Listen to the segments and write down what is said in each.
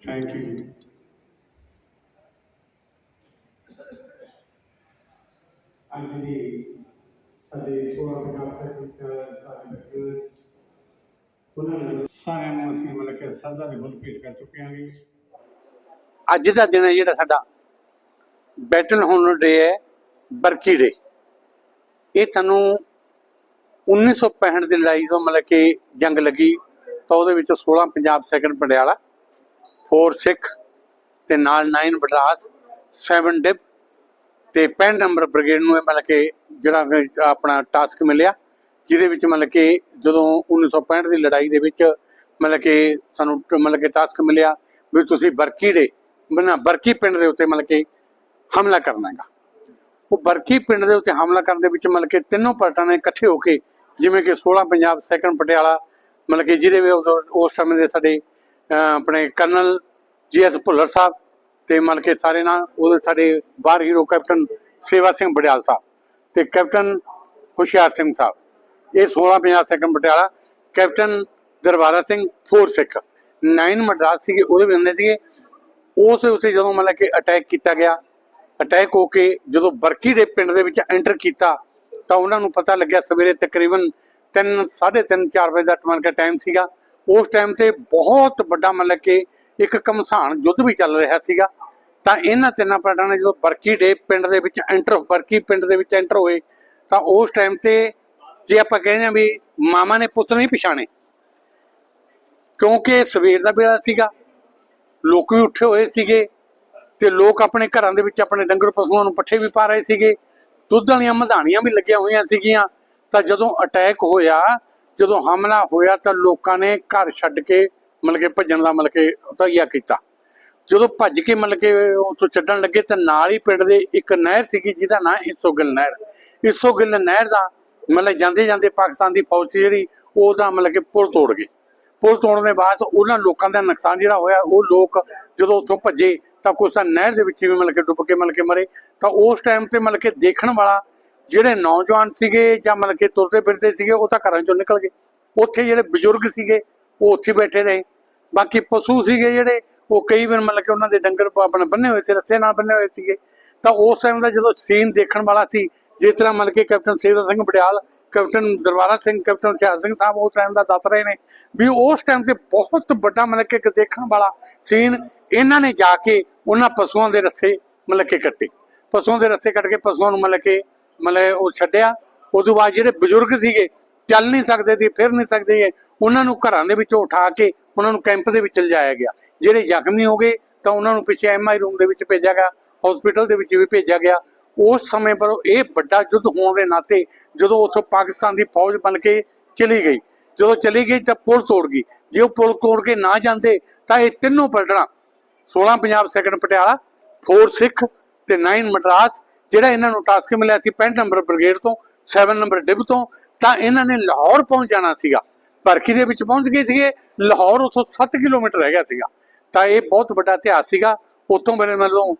Thank you. I'm the Sadesh I've been outside with ਉਹਨਾਂ ਨੂੰ ਸਾਰਿਆਂ ਨੂੰ ਅਸੀਂ ਮਤਲਬ ਕਿ ਸਰਦਾ ਦੇ ਫੁੱਲ ਭੇਟ ਕਰ ਚੁੱਕੇ ਹਾਂ ਜੀ ਅੱਜ ਦਾ ਦਿਨ ਹੈ ਜਿਹੜਾ ਸਾਡਾ ਬੈਟਲ ਹੋਣ ਡੇ ਹੈ ਬਰਕੀ ਡੇ। ਇਹ ਸਾਨੂੰ 1965 ਦੀ ਲੜਾਈ ਤੋਂ ਮਤਲਬ ਕਿ ਜੰਗ ਲੱਗੀ। ਤਾਂ ਉਹਦੇ ਵਿੱਚ 16 ਪੰਜਾਬ ਸੈਕੰਡ ਪਟਿਆਲਾ 4 ਸਿੱਖ ਤੇ ਨਾਲ 9 ਬਟਰਾਸ 7 ਡਿਪ ਤੇ 65 ਨੰਬਰ ਬ੍ਰਿਗੇਡ ਨੂੰ ਇਹ ਮਤਲਬ ਕਿ ਜਿਹੜਾ ਆਪਣਾ ਟਾਸਕ ਮਿਲਿਆ। ਜਿਹਦੇ ਵਿੱਚ ਮਤਲਬ ਕਿ ਜਦੋਂ 1965 ਦੀ ਲੜਾਈ ਦੇ ਵਿੱਚ ਮਤਲਬ ਕਿ ਸਾਨੂੰ ਟ- ਮਤਲਬ ਕਿ ਟਾਸਕ ਮਿਲਿਆ ਵੀ ਤੁਸੀਂ ਬਰਕੀ ਦੇ ਬਣਾ ਬਰਕੀ ਪਿੰਡ ਦੇ ਉੱਤੇ ਮਤਲਬ ਕਿ ਹਮਲਾ ਕਰਨਾ ਹੈਗਾ। ਉਹ ਬਰਕੀ ਪਿੰਡ ਦੇ ਉੱਤੇ ਹਮਲਾ ਕਰਨ ਦੇ ਵਿੱਚ ਮਤਲਬ ਕਿ ਤਿੰਨੋਂ ਪਾਰਟਾਂ ਨੇ ਇਕੱਠੇ ਹੋ ਕੇ ਜਿਵੇਂ ਕਿ 16 ਪੰਜਾਬ, ਸੈਕੰਡ ਪਟਿਆਲਾ ਮਤਲਬ ਕਿ ਜਿਹਦੇ ਵਿੱਚ ਉਸ ਸਮੇਂ ਦੇ ਸਾਡੇ ਆਪਣੇ ਕਰਨਲ ਜੀਐਸ ਭੁੱਲਰ ਸਾਹਿਬ ਤੇ ਮਤਲਬ ਕਿ ਸਾਰੇ ਨਾਲ ਉਹਦੇ ਸਾਡੇ ਬਾਹਰ ਹੀਰੋ ਕੈਪਟਨ ਸੇਵਾ ਸਿੰਘ ਬੜਿਆਲ ਸਾਹਿਬ ਤੇ ਕੈਪਟਨ ਹੁਸ਼ਿਆਰ ਸਿੰਘ ਸਾਹਿਬ। ਇਹ 16 Punjab second Patiala captain Darbara Singh four Sikh. 9 Madras ਸੀਗੇ, ਉਹਦੇ ਵੀ ਹੁੰਦੇ ਸੀਗੇ। ਉਸ ਉੱਤੇ ਜਦੋਂ ਮਤਲਬ ਕਿ ਅਟੈਕ ਕੀਤਾ ਗਿਆ ਅਟੈਕ ਹੋ ਕੇ ਜਦੋਂ ਬਰਕੀ ਦੇ ਪਿੰਡ ਦੇ ਵਿੱਚ ਐਂਟਰ ਕੀਤਾ, ਤਾਂ ਉਹਨਾਂ ਨੂੰ ਪਤਾ ਲੱਗਿਆ ਸਵੇਰੇ ਤਕਰੀਬਨ 3 3:30 4 ਵਜੇ ਦਾ ਮਤਲਬ ਕਿ ਟਾਈਮ ਸੀਗਾ। ਉਸ ਟਾਈਮ ਤੇ ਬਹੁਤ ਵੱਡਾ ਮਤਲਬ ਕਿ ਇੱਕ ਕਮਸਾਨ ਯੁੱਧ ਵੀ ਚੱਲ ਰਿਹਾ ਸੀਗਾ। ਤਾਂ ਇਹਨਾਂ ਤਿੰਨਾਂ ਪਾਰਟਾਂ ਨੇ ਜਦੋਂ ਬਰਕੀ ਦੇ ਪਿੰਡ ਦੇ ਵਿੱਚ ਐਂਟਰ ਬਰਕੀ ਪਿੰਡ ਦੇ ਵਿੱਚ ਐਂਟਰ ਹੋਏ, ਤਾਂ ਉਸ ਟਾਈਮ ਤੇ ਜੇ ਆਪਾਂ ਕਹਿੰਦੇ ਆ ਵੀ ਮਾਮਾ ਨੇ ਪੁੱਤ ਨਹੀਂ ਪਛਾਣੇ, ਕਿਉਂਕਿ ਸਵੇਰ ਦਾ ਵੇਲਾ ਸੀਗਾ, ਲੋਕ ਵੀ ਉੱਠੇ ਹੋਏ ਸੀਗੇ ਤੇ ਲੋਕ ਆਪਣੇ ਘਰਾਂ ਦੇ ਵਿੱਚ ਆਪਣੇ ਡੰਗਰ ਪਸ਼ੂਆਂ ਨੂੰ ਪੱਠੇ ਵੀ ਪਾ ਰਹੇ ਸੀਗੇ, ਦੁੱਧ ਵਾਲੀਆਂ ਮਧਾਣੀਆਂ ਵੀ ਲੱਗੀਆਂ ਹੋਈਆਂ ਸੀਗੀਆਂ, ਤਾਂ ਜਦੋਂ ਅਟੈਕ ਹੋਇਆ, ਜਦੋਂ ਹਮਲਾ ਹੋਇਆ ਤਾਂ ਲੋਕਾਂ ਨੇ ਘਰ ਛੱਡ ਕੇ ਮਤਲਬ ਕਿ ਭੱਜਣ ਦਾ ਮਤਲਬ ਕਿ ਤਈਆ ਕੀਤਾ। ਜਦੋਂ ਭੱਜ ਕੇ ਮਤਲਬ ਕਿ ਉਥੋਂ ਛੱਡਣ ਲੱਗੇ ਤਾਂ ਨਾਲ ਹੀ ਪਿੰਡ ਦੇ ਇੱਕ ਨਹਿਰ ਸੀਗੀ ਜਿਹਦਾ ਨਾਂ ਇਸੋਗਿਲ ਨਹਿਰ। ਇਸੋਗਿਲ ਨਹਿਰ ਦਾ ਮਤਲਬ ਜਾਂਦੇ ਜਾਂਦੇ ਪਾਕਿਸਤਾਨ ਦੀ ਫੌਜ ਸੀ ਜਿਹੜੀ, ਉਹਦਾ ਮਤਲਬ ਕਿ ਪੁਲ ਤੋੜ ਗਈ ਪੁਲ ਤੋੜਨ ਦੇ ਬਾਅਦ ਉਹਨਾਂ ਲੋਕਾਂ ਦਾ ਨੁਕਸਾਨ ਜਿਹੜਾ ਹੋਇਆ, ਉਹ ਲੋਕ ਜਦੋਂ ਉੱਥੋਂ ਭੱਜੇ ਤਾਂ ਕੁਛ ਨਹਿਰ ਦੇ ਵਿੱਚ ਵੀ ਮਤਲਬ ਕਿ ਡੁੱਬ ਕੇ ਮਤਲਬ ਕਿ ਮਰੇ। ਤਾਂ ਉਸ ਟਾਈਮ ਤੇ ਮਤਲਬ ਕਿ ਦੇਖਣ ਵਾਲਾ ਜਿਹੜੇ ਨੌਜਵਾਨ ਸੀਗੇ ਜਾਂ ਮਤਲਬ ਕਿ ਤੁਰਦੇ ਫਿਰਦੇ ਸੀਗੇ, ਉਹ ਤਾਂ ਘਰਾਂ ਚੋਂ ਨਿਕਲ ਗਏ। ਉੱਥੇ ਜਿਹੜੇ ਬਜ਼ੁਰਗ ਸੀਗੇ, ਉਹ ਉੱਥੇ ਬੈਠੇ ਰਹੇ। ਬਾਕੀ ਪਸ਼ੂ ਸੀਗੇ ਜਿਹੜੇ, ਉਹ ਕਈ ਵਾਰ ਮਤਲਬ ਕਿ ਉਹਨਾਂ ਦੇ ਡੰਗਰ ਆਪਣੇ ਬੰਨੇ ਹੋਏ ਸੀ, ਰੱਸੇ ਨਾਲ ਬੰਨੇ ਹੋਏ ਸੀਗੇ। ਤਾਂ ਉਸ ਟਾਈਮ ਦਾ ਜਦੋਂ ਸੀਨ ਦੇਖਣ ਵਾਲਾ ਸੀ ਜਿਸ ਤਰ੍ਹਾਂ ਮਤਲਬ ਕਿ captain Seva Singh Barial captain Darbara Singh, captain Siar Singh Sahib ਉਸ ਟਾਈਮ ਦਾ ਦੱਸ ਰਹੇ ਨੇ ਵੀ ਉਸ ਟਾਈਮ ਤੇ ਬਹੁਤ ਵੱਡਾ ਮਤਲਬ ਕਿ ਇੱਕ ਦੇਖਣ ਵਾਲਾ ਸੀਨ ਇਹਨਾਂ ਨੇ ਜਾ ਕੇ ਉਹਨਾਂ ਪਸ਼ੂਆਂ ਦੇ ਰੱਸੇ ਮਤਲਬ ਕਿ ਕੱਟੇ। ਪਸ਼ੂਆਂ ਦੇ ਰੱਸੇ ਕੱਟ ਕੇ ਪਸ਼ੂਆਂ ਨੂੰ ਮਤਲਬ ਕਿ ਮਤਲਬ ਉਹ ਛੱਡਿਆ। ਉਸ ਤੋਂ ਬਾਅਦ ਜਿਹੜੇ ਬਜ਼ੁਰਗ ਸੀਗੇ, ਚੱਲ ਨਹੀਂ ਸਕਦੇ ਸੀ, ਫਿਰ ਨਹੀਂ ਸਕਦੇ ਉਹਨਾਂ ਨੂੰ ਘਰਾਂ ਦੇ ਵਿੱਚੋਂ ਉਠਾ ਕੇ ਉਹਨਾਂ ਨੂੰ ਕੈਂਪ ਦੇ ਵਿੱਚ ਲਿਜਾਇਆ ਗਿਆ। ਜਿਹੜੇ ਜ਼ਖਮੀ ਹੋ ਗਏ ਤਾਂ ਉਹਨਾਂ ਨੂੰ ਪਿੱਛੇ ਐਮਆਈ ਰੂਮ ਦੇ ਵਿੱਚ ਭੇਜਿਆ ਗਿਆ ਹਸਪੀਟਲ ਦੇ ਵਿੱਚ ਵੀ ਭੇਜਿਆ ਗਿਆ। ਉਸ ਸਮੇਂ ਪਰ ਇਹ ਵੱਡਾ ਯੁੱਧ ਹੋਣ ਦੇ ਨਾਤੇ ਜਦੋਂ ਉੱਥੋਂ ਪਾਕਿਸਤਾਨ ਦੀ ਫੌਜ ਬਣ ਕੇ ਚਲੀ ਗਈ, ਜਦੋਂ ਚਲੀ ਗਈ ਤਾਂ ਪੁਲ ਤੋੜ ਗਈ। ਜੇ ਉਹ ਪੁਲ ਤੋੜ ਕੇ ਨਾ ਜਾਂਦੇ ਤਾਂ ਇਹ ਤਿੰਨੋਂ ਪਲਟਣਾ 16 ਪੰਜਾਬ ਸੈਕੰਡ ਪਟਿਆਲਾ 4 ਸਿੱਖ ਤੇ 9 ਮਦਰਾਸ, ਜਿਹੜਾ ਇਹਨਾਂ ਨੂੰ ਟਾਸਕ ਮਿਲਿਆ ਸੀ 65 ਨੰਬਰ ਬ੍ਰਿਗੇਡ ਤੋਂ 7 ਨੰਬਰ ਡਿਬ ਤੋਂ, ਤਾਂ ਇਹਨਾਂ ਨੇ ਲਾਹੌਰ ਪਹੁੰਚ ਜਾਣਾ ਸੀਗਾ। ਭਰਕੀ ਦੇ ਵਿੱਚ ਪਹੁੰਚ ਗਏ ਸੀਗੇ, ਲਾਹੌਰ ਉੱਥੋਂ 7 ਕਿਲੋਮੀਟਰ ਰਹਿ ਗਿਆ ਸੀਗਾ। ਤਾਂ ਇਹ ਬਹੁਤ ਵੱਡਾ ਇਤਿਹਾਸ ਸੀਗਾ। ਉੱਥੋਂ ਮੇਰੇ ਮਤਲਬ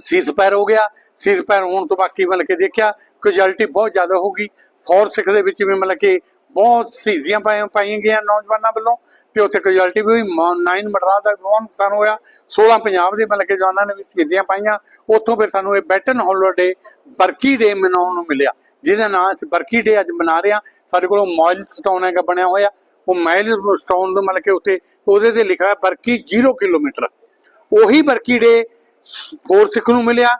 ਸੀਜ਼ਫਾਇਰ ਹੋ ਗਿਆ। ਸੀਜ਼ਫਾਇਰ ਹੋਣ ਤੋਂ ਬਾਕੀ ਮਤਲਬ ਕਿ ਦੇਖਿਆ ਕੈਜੁਅਲਟੀ ਬਹੁਤ ਜ਼ਿਆਦਾ ਹੋ ਗਈ। ਫੋਰਸ ਸਿੱਖ ਦੇ ਵਿੱਚ ਵੀ ਮਤਲਬ ਕਿ ਬਹੁਤ ਸ਼ਹੀਦੀਆਂ ਪਾਈਆਂ ਪਾਈਆਂ ਗਈਆਂ ਨੌਜਵਾਨਾਂ ਵੱਲੋਂ ਤੇ ਉੱਥੇ ਕੈਜੁਅਲਟੀ ਵੀ ਹੋਈ। 9 ਮਟਰਾ ਦਾ ਬਹੁਤ ਨੁਕਸਾਨ ਹੋਇਆ। 16 ਪੰਜਾਬ ਦੇ ਮਤਲਬ ਕਿ ਜਵਾਨਾਂ ਨੇ ਵੀ ਸ਼ਹੀਦੀਆਂ ਪਾਈਆਂ। ਉੱਥੋਂ ਫਿਰ ਸਾਨੂੰ ਇਹ ਬੈਟਨ ਹੌਲੀਡੇ ਬਰਕੀ ਡੇ ਮਨਾਉਣ ਨੂੰ ਮਿਲਿਆ। ਜਿਹਦਾ ਨਾਮ ਅਸੀਂ ਬਰਕੀ ਡੇ ਅੱਜ ਮਨਾ ਰਹੇ ਹਾਂ। ਸਾਡੇ ਕੋਲ ਮਾਈਲ ਸਟੋਨ ਹੈਗਾ, ਬਣਿਆ ਹੋਇਆ। ਉਹ ਮਾਈਲ ਸਟੋਨ ਦੇ ਮਤਲਬ ਕਿ ਉੱਤੇ ਉਹਦੇ ਤੇ ਲਿਖਿਆ ਹੋਇਆ ਬਰਕੀ 0 ਕਿਲੋਮੀਟਰ ਉਹੀ ਬਰਕੀ ਡੇ ਫੋਰ ਸਿੱਖ ਨੂੰ ਮਿਲਿਆ,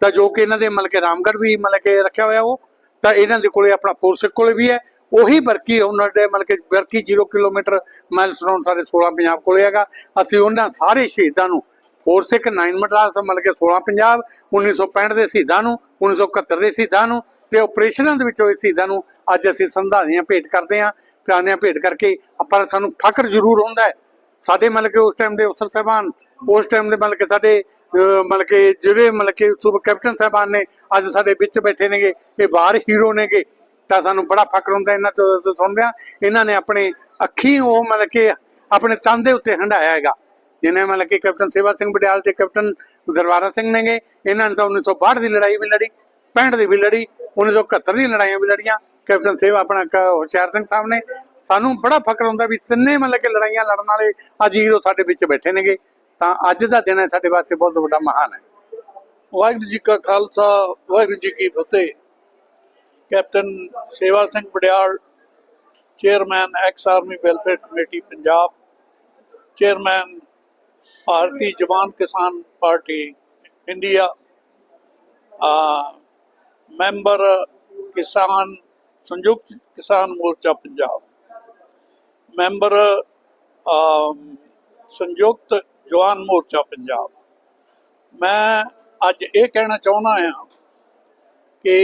ਤਾਂ ਜੋ ਕਿ ਇਹਨਾਂ ਦੇ ਮਤਲਬ ਕਿ ਰਾਮਗੜ੍ਹ ਵੀ ਮਤਲਬ ਕਿ ਰੱਖਿਆ ਹੋਇਆ ਉਹ, ਤਾਂ ਇਹਨਾਂ ਦੇ ਕੋਲੇ ਆਪਣਾ ਫੋਰ ਸਿੱਖ ਕੋਲੇ ਵੀ ਹੈ। ਉਹੀ ਬਰਕੀ ਉਹਨਾਂ ਦੇ ਮਤਲਬ ਕਿ ਬਰਕੀ 0 ਕਿਲੋਮੀਟਰ ਮਾਈਲਸਟੋਨ ਸਾਡੇ 16 ਪੰਜਾਬ ਕੋਲੇ ਹੈਗਾ। ਅਸੀਂ ਉਹਨਾਂ ਸਾਰੇ ਸ਼ਹੀਦਾਂ ਨੂੰ ਫੋਰ ਸਿੱਖ 9 ਮਦਰਾਸ ਮਤਲਬ ਕਿ 16 ਪੰਜਾਬ 1965 ਦੇ ਸ਼ਹੀਦਾਂ ਨੂੰ 1971 ਦੇ ਸ਼ਹੀਦਾਂ ਨੂੰ ਤੇ ਆਪਰੇਸ਼ਨਾਂ ਦੇ ਵਿੱਚ ਹੋਏ ਸ਼ਹੀਦਾਂ ਨੂੰ ਅੱਜ ਅਸੀਂ ਸੰਧਾਰੀਆਂ ਭੇਟ ਕਰਦੇ ਹਾਂ। ਪਿਆਰਿਆਂ ਭੇਟ ਕਰਕੇ ਆਪਾਂ ਸਾਨੂੰ ਫਖਰ ਜ਼ਰੂਰ ਹੁੰਦਾ ਹੈ। ਸਾਡੇ ਮਤਲਬ ਕਿ ਉਸ ਟਾਈਮ ਦੇ ਅਫਸਰ ਸਾਹਿਬਾਨ, ਉਸ ਟਾਈਮ ਦੇ ਮਤਲਬ ਕਿ ਸਾਡੇ ਮਤਲਬ ਕਿ ਜਿਹੜੇ ਮਤਲਬ ਕਿ ਸੂਬ ਕੈਪਟਨ ਸਾਹਿਬਾਨ ਨੇ ਅੱਜ ਸਾਡੇ ਵਿੱਚ ਬੈਠੇ ਨੇਗੇ, ਇਹ ਬਾਹਰ ਹੀਰੋ ਨੇਗੇ, ਤਾਂ ਸਾਨੂੰ ਬੜਾ ਫਖਰ ਹੁੰਦਾ ਇਹਨਾਂ ਤੋਂ ਸੁਣਦੇ ਹਾਂ ਇਹਨਾਂ ਨੇ ਆਪਣੇ ਅੱਖੀ ਉਹ ਮਤਲਬ ਕਿ ਆਪਣੇ ਤਨ ਦੇ ਉੱਤੇ ਹੰਡਾਇਆ ਹੈਗਾ। ਜਿਹਨੇ ਮਤਲਬ ਕਿ ਕੈਪਟਨ ਸੇਵਾ ਸਿੰਘ ਬਡਿਆਲ ਤੇ ਕੈਪਟਨ ਦਰਬਾਰਾ ਸਿੰਘ ਨੇਗੇ, ਇਹਨਾਂ ਨੇ ਤਾਂ 1962 ਦੀ ਲੜਾਈ ਵੀ ਲੜੀ 65 ਦੀ ਵੀ ਲੜੀ 1971 ਦੀ ਲੜਾਈਆਂ ਵੀ ਲੜੀਆਂ। ਕੈਪਟਨ ਸੇਵਾ ਆਪਣਾ ਹੁਸ਼ਿਆਰ ਸਿੰਘ ਸਾਹਿਬ ਨੇ। ਸਾਨੂੰ ਬੜਾ ਫਕਰ ਹੁੰਦਾ ਵੀ ਤਿੰਨੇ ਮਤਲਬ ਕਿ ਲੜਾਈਆਂ ਲੜਨ ਵਾਲੇ ਅੱਜ ਹੀਰੋ ਸਾਡੇ ਵਿੱਚ ਬੈਠੇ ਨੇਗੇ। ਤਾਂ ਅੱਜ ਦਾ ਦਿਨ ਹੈ ਸਾਡੇ ਵਾਸਤੇ ਬਹੁਤ ਵੱਡਾ ਮਹਾਨ ਹੈ। ਵਾਹਿਗੁਰੂ ਜੀ ਕਾ ਖਾਲਸਾ ਵਾਹਿਗੁਰੂ ਜੀ ਕੀ ਫਤਿਹ। Captain Seva Singh Barial chairman ex army welfare committee Punjab. Chairman Bharti Jawan Kisan party India. ਆ ਮੈਂਬਰ ਕਿਸਾਨ ਸੰਯੁਕਤ ਕਿਸਾਨ ਮੋਰਚਾ ਪੰਜਾਬ। ਮੈਂਬਰ ਅਮ, ਸੰਯੁਕਤ ਜਵਾਨ ਮੋਰਚਾ ਪੰਜਾਬ। ਮੈਂ ਅੱਜ ਇਹ ਕਹਿਣਾ ਚਾਹੁੰਦਾ ਹਾਂ ਕਿ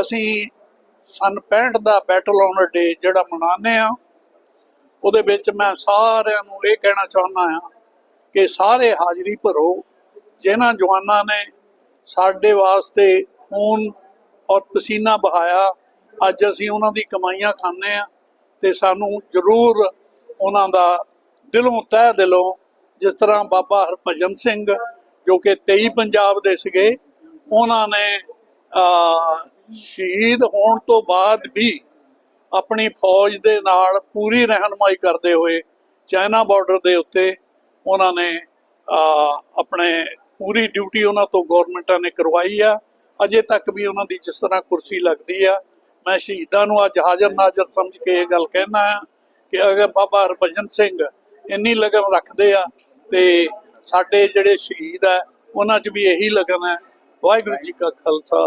ਅਸੀਂ ਸਨ 65 ਦਾ ਬੈਟਲ ਆਨਰ ਡੇ ਜਿਹੜਾ ਮਨਾਉਂਦੇ ਆ ਉਹਦੇ ਵਿੱਚ ਮੈਂ ਸਾਰਿਆਂ ਨੂੰ ਇਹ ਕਹਿਣਾ ਚਾਹੁੰਦਾ ਹਾਂ ਕਿ ਸਾਰੇ ਹਾਜ਼ਰੀ ਭਰੋ, ਜਿਨ੍ਹਾਂ ਜਵਾਨਾਂ ਨੇ ਸਾਡੇ ਵਾਸਤੇ ਖੂਨ ਔਰ ਪਸੀਨਾ ਬਹਾਇਆ ਅੱਜ ਅਸੀਂ ਉਹਨਾਂ ਦੀ ਕਮਾਈਆਂ ਖਾਂਦੇ ਆ ਤੇ ਸਾਨੂੰ ਜ਼ਰੂਰ ਉਹਨਾਂ ਦਾ ਦਿਲੋਂ, ਤਹਿ ਦਿਲੋਂ ਜਿਸ ਤਰ੍ਹਾਂ ਬਾਬਾ ਹਰਭਜਨ ਸਿੰਘ ਜੋ ਕਿ 23 ਪੰਜਾਬ ਦੇ ਸੀਗੇ, ਉਹਨਾਂ ਨੇ ਸ਼ਹੀਦ ਹੋਣ ਤੋਂ ਬਾਅਦ ਵੀ ਆਪਣੀ ਫੌਜ ਦੇ ਨਾਲ ਪੂਰੀ ਰਹਿਨਮਾਈ ਕਰਦੇ ਹੋਏ ਚਾਈਨਾ ਬਾਰਡਰ ਦੇ ਉੱਤੇ ਉਹਨਾਂ ਨੇ ਆਪਣੇ ਪੂਰੀ ਡਿਊਟੀ ਉਹਨਾਂ ਤੋਂ ਗਵਰਨਮੈਂਟਾਂ ਨੇ ਕਰਵਾਈ ਆ। ਅਜੇ ਤੱਕ ਵੀ ਉਹਨਾਂ ਦੀ ਜਿਸ ਤਰ੍ਹਾਂ ਕੁਰਸੀ ਲੱਗਦੀ ਆ, ਮੈਂ ਸ਼ਹੀਦਾਂ ਨੂੰ ਅੱਜ ਹਾਜ਼ਰ ਨਾਜ਼ਰ ਸਮਝ ਕੇ ਇਹ ਗੱਲ ਕਹਿਣਾ ਆ ਕਿ ਅਗਰ ਬਾਬਾ ਹਰਭਜਨ ਸਿੰਘ ਇੰਨੀ ਲਗਨ ਰੱਖਦੇ ਆ ਤੇ ਸਾਡੇ ਜਿਹੜੇ ਸ਼ਹੀਦ ਆ, ਉਹਨਾਂ 'ਚ ਵੀ ਇਹੀ ਲਗਨ ਹੈ। ਵਾਹਿਗੁਰੂ ਜੀ ਕਾ ਖਾਲਸਾ,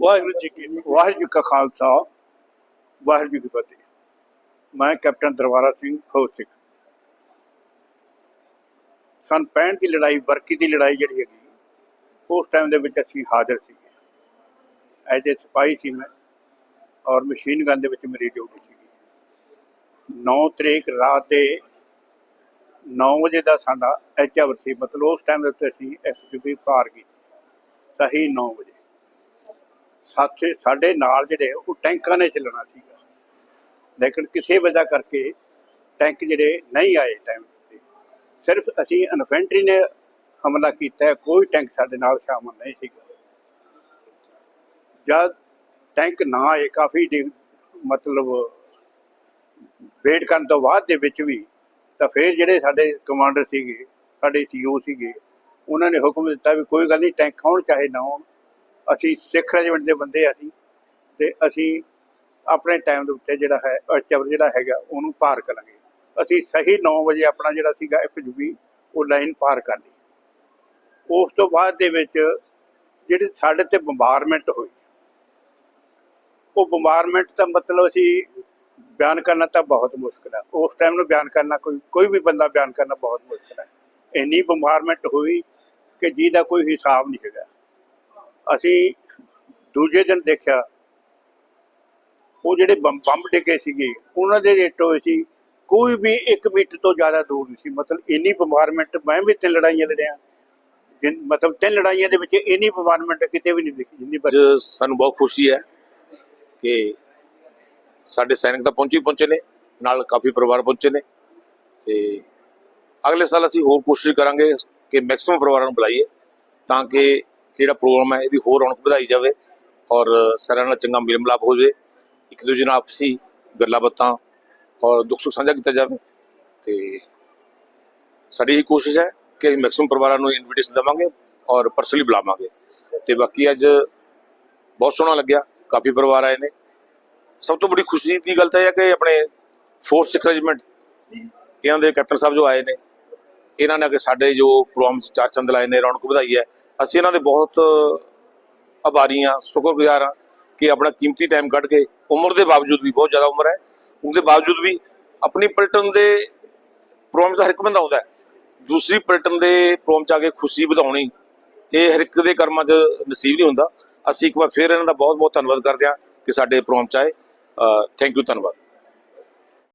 ਵਾਹਿਗੁਰੂ ਜੀ ਕੀ ਵਾਹਿਗੁਰੂ ਜੀ ਕਾ ਖਾਲਸਾ, ਵਾਹਿਗੁਰੂ ਜੀ ਕੀ ਫਤਿਹ। ਮੈਂ ਕੈਪਟਨ ਦਰਬਾਰਾ ਸਿੰਘ ਫੌਜ ਸਿੱਖ। ਸਨ 65 ਦੀ ਲੜਾਈ, ਵਰਕੀ ਦੀ ਲੜਾਈ ਜਿਹੜੀ ਹੈਗੀ, ਉਸ ਟਾਈਮ ਦੇ ਵਿੱਚ ਅਸੀਂ ਹਾਜ਼ਰ ਸੀਗੇ। ਐਜ ਏ ਸਿਪਾਹੀ ਸੀ ਮੈਂ ਔਰ ਮਸ਼ੀਨ ਗਨ ਦੇ ਵਿੱਚ ਮੇਰੀ ਡਿਊਟੀ ਸੀਗੀ। 9 ਤਰੀਕ ਰਾਤ ਦੇ 9 ਵਜੇ ਦਾ ਸਾਡਾ ਐਚਆਵਰ ਸੀ, ਮਤਲਬ ਉਸ ਟਾਈਮ ਦੇ ਉੱਤੇ ਅਸੀਂ ਐਫਜੀਪੀ ਪਾਰ ਕੀਤੀ। ਸਹੀ 9 ਵਜੇ। ਸਾਥੇ ਸਾਡੇ ਨਾਲ ਜਿਹੜੇ ਉਹ ਟੈਂਕਾਂ ਨੇ ਚੱਲਣਾ ਸੀਗਾ। ਲੇਕਿਨ ਕਿਸੇ ਵਜ੍ਹਾ ਕਰਕੇ ਟੈਂਕ ਜਿਹੜੇ ਨਹੀਂ ਆਏ ਟਾਈਮ ਤੇ। ਸਿਰਫ ਅਸੀਂ ਇਨਫੈਂਟਰੀ ਨੇ ਹਮਲਾ ਕੀਤਾ ਕੋਈ ਟੈਂਕ ਸਾਡੇ ਨਾਲ ਸ਼ਾਮਲ ਨਹੀਂ ਸੀਗਾ। ਜਦ ਟੈਂਕ ਨਾ ਆਏ, ਕਾਫੀ ਦੇਰ ਮਤਲਬ ਵੇਟ ਕਰਨ ਤੋਂ ਬਾਅਦ ਦੇ ਵਿੱਚ ਵੀ ਤਾਂ ਫਿਰ ਜਿਹੜੇ ਸਾਡੇ ਕਮਾਂਡਰ ਸੀਗੇ, ਸਾਡੇ ਸੀਓ ਸੀਗੇ, ਉਹਨਾਂ ਨੇ ਹੁਕਮ ਦਿੱਤਾ ਵੀ ਕੋਈ ਗੱਲ ਨਹੀਂ ਟੈਂਕ ਆਉਣ ਚਾਹੇ ਨਾ ਆਉਣ। ਅਸੀਂ ਸਿੱਖ ਰੈਜੀਮੈਂਟ ਦੇ ਬੰਦੇ ਆ ਅਸੀਂ, ਤੇ ਅਸੀਂ ਆਪਣੇ ਟਾਈਮ ਦੇ ਉੱਤੇ ਜਿਹੜਾ ਹੈ ਚਵਰ ਜਿਹੜਾ ਹੈਗਾ, ਉਹਨੂੰ ਪਾਰ ਕਰਾਂਗੇ। ਅਸੀਂ ਸਹੀ 9 ਵਜੇ ਆਪਣਾ ਜਿਹੜਾ ਸੀਗਾ ਐਫਜੂਬੀ ਉਹ ਲਾਈਨ ਪਾਰ ਕਰ ਲਈ। ਉਸ ਤੋਂ ਬਾਅਦ ਦੇ ਵਿੱਚ ਜਿਹੜੇ ਸਾਡੇ ਤੇ ਬੰਬਾਰਮੈਂਟ ਹੋਈ, ਉਹ ਬੰਬਾਰਮੈਂਟ ਦਾ ਮਤਲਬ ਅਸੀਂ ਬਿਆਨ ਕਰਨਾ ਤਾਂ ਬਹੁਤ ਮੁਸ਼ਕਲ ਹੈ। ਉਸ ਟਾਈਮ ਨੂੰ ਬਿਆਨ ਕਰਨਾ ਕੋਈ ਕੋਈ ਵੀ ਬੰਦਾ ਬਿਆਨ ਕਰਨਾ ਬਹੁਤ ਮੁਸ਼ਕਲ ਹੈ। ਇੰਨੀ ਬੰਬਾਰਮੈਂਟ ਹੋਈ ਕਿ ਜਿਹਦਾ ਕੋਈ ਹਿਸਾਬ ਨਹੀਂ ਹੈਗਾ। ਅਸੀਂ ਦੂਜੇ ਦਿਨ ਦੇਖਿਆ, ਉਹ ਜਿਹੜੇ ਬੰਬ ਡਿੱਗੇ ਸੀਗੇ, ਉਹਨਾਂ ਦੇ ਰੇਟ ਹੋਏ ਸੀ। ਕੋਈ ਵੀ 1 ਮੀਟਰ ਤੋਂ ਜ਼ਿਆਦਾ ਦੂਰ ਨਹੀਂ ਸੀ। ਮਤਲਬ ਇੰਨੀ ਬੰਬਾਰਮੈਂਟ ਮੈਂ ਵੀ ਤਿੰਨ ਲੜਾਈਆਂ ਲੜਿਆ। ਜਿਨ- ਮਤਲਬ ਤਿੰਨ ਲੜਾਈਆਂ ਦੇ ਵਿੱਚ ਇੰਨੀ ਬੰਬਾਰਮੈਂਟ ਕਿਤੇ ਵੀ ਨਹੀਂ ਦੇਖੀ, ਜਿੰਨੀ ਸਾਨੂੰ ਬਹੁਤ ਖੁਸ਼ੀ ਹੈ ਕਿ ਸਾਡੇ ਸੈਨਿਕ ਤਾਂ ਪਹੁੰਚੇ ਹੀ ਪਹੁੰਚੇ ਨੇ, ਨਾਲ ਕਾਫੀ ਪਰਿਵਾਰ ਪਹੁੰਚੇ ਨੇ ਤੇ ਅਗਲੇ ਸਾਲ ਅਸੀਂ ਹੋਰ ਕੋਸ਼ਿਸ਼ ਕਰਾਂਗੇ ਕਿ ਮੈਕਸਿਮਮ ਪਰਿਵਾਰਾਂ ਨੂੰ ਬੁਲਾਈਏ ਤਾਂ ਕਿ ਜਿਹੜਾ ਪ੍ਰੋਗਰਾਮ ਹੈ ਇਹਦੀ ਹੋਰ ਰੌਣਕ ਵਧਾਈ ਜਾਵੇ ਔਰ ਸਾਰਿਆਂ ਨਾਲ ਚੰਗਾ ਮੇਲ ਮਿਲਾਪ ਹੋ ਜਾਵੇ, ਇੱਕ ਦੂਜੇ ਨਾਲ ਆਪਸੀ ਗੱਲਾਂ ਬਾਤਾਂ ਔਰ ਦੁੱਖ ਸੁੱਖ ਸਾਂਝਾ ਕੀਤਾ ਜਾਵੇ ਤੇ ਸਾਡੀ ਇਹ ਕੋਸ਼ਿਸ਼ ਹੈ ਕਿ ਅਸੀਂ ਮੈਕਸਿਮਮ ਪਰਿਵਾਰਾਂ ਨੂੰ ਇਨਵੀਟੇਸ਼ਨ ਦੇਵਾਂਗੇ ਔਰ ਪਰਸਨਲੀ ਬੁਲਾਵਾਂਗੇ ਤੇ ਬਾਕੀ ਅੱਜ ਬਹੁਤ ਸੋਹਣਾ ਲੱਗਿਆ, ਕਾਫੀ ਪਰਿਵਾਰ ਆਏ ਨੇ ਸਭ ਤੋਂ ਬੜੀ ਖੁਸ਼ੀ ਦੀ ਗੱਲ ਤਾਂ ਇਹ ਹੈ ਕਿ ਆਪਣੇ ਫੋਰਸ ਸਿਕਸ ਰੈਜੀਮੈਂਟ ਇਹਨਾਂ ਦੇ ਕੈਪਟਨ ਸਾਹਿਬ ਜੋ ਆਏ ਨੇ, ਇਹਨਾਂ ਨੇ ਕਿ ਸਾਡੇ ਜੋ ਪ੍ਰੋਗਰਾਮ ਚਾਰ ਚੰਦ ਲਾਏ ਨੇ, ਰੌਣਕ ਵਧਾਈ ਹੈ। ਅਸੀਂ ਇਹਨਾਂ ਦੇ ਬਹੁਤ ਆਭਾਰੀ ਹਾਂ, ਸ਼ੁਕਰਗੁਜ਼ਾਰ ਹਾਂ ਕਿ ਆਪਣਾ ਕੀਮਤੀ ਟਾਈਮ ਕੱਢ ਕੇ ਉਮਰ ਦੇ ਬਾਵਜੂਦ ਵੀ ਬਹੁਤ ਜ਼ਿਆਦਾ ਉਮਰ ਹੈ। ਉਹਦੇ ਬਾਵਜੂਦ ਵੀ ਆਪਣੀ ਪਲਟਨ ਦੇ ਪ੍ਰੋਗਰਾਮ 'ਚ ਹਰ ਇੱਕ ਬੰਦਾ ਆਉਂਦਾ ਦੂਸਰੀ ਪਲਟਨ ਦੇ ਪ੍ਰੋਗਰਾਮ 'ਚ ਆ ਕੇ ਖੁਸ਼ੀ ਵਧਾਉਣੀ, ਇਹ ਹਰ ਇੱਕ ਦੇ ਕਰਮਾਂ 'ਚ ਨਸੀਬ ਨਹੀਂ ਹੁੰਦਾ। ਅਸੀਂ ਇੱਕ ਵਾਰ ਫਿਰ ਇਹਨਾਂ ਦਾ ਬਹੁਤ ਬਹੁਤ ਧੰਨਵਾਦ ਕਰਦੇ ਹਾਂ ਕਿ ਸਾਡੇ ਪ੍ਰੋਗਰਾਮ 'ਚ ਆਏ। ਥੈਂਕ ਯੂ ਧੰਨਵਾਦ।